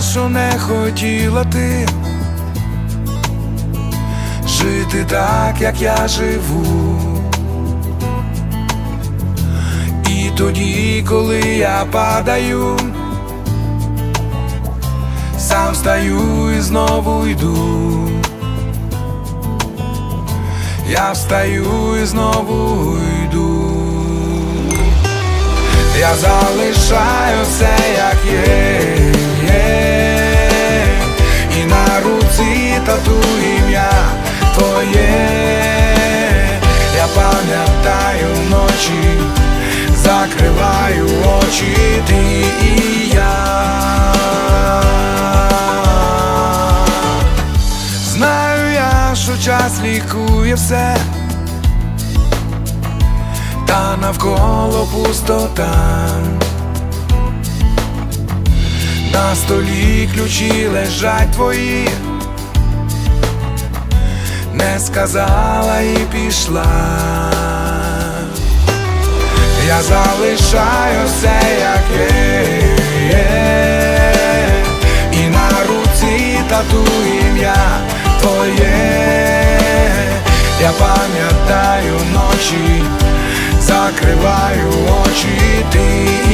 що не хотіла ти жити так, як я живу. І тоді, коли я падаю, сам встаю і знову йду. Я встаю і знову йду. Я залишаю все, як є, очі, ти і я. Знаю я, що час лікує все, та навколо пустота. На столі ключі лежать твої, не сказала і пішла. Я залишаю все, як є, і на руці тату ім'я твоє. Я пам'ятаю ночі, закриваю очі, ти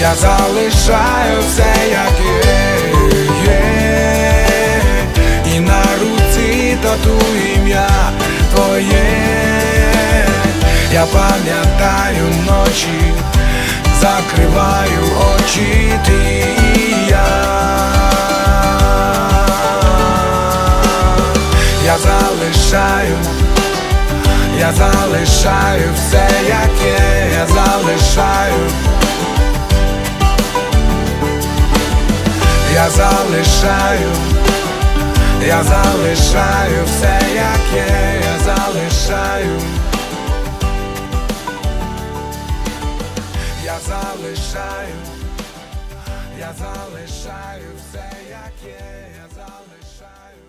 Я залишаю все, як є. І на руці тату ім'я твоє. Я пам'ятаю ночі, закриваю очі, ти. Я залишаю, я залишаю все, як є, я залишаю. Я залишаю, я залишаю все, як є, я залишаю. Я залишаю, я залишаю все, як є, я залишаю.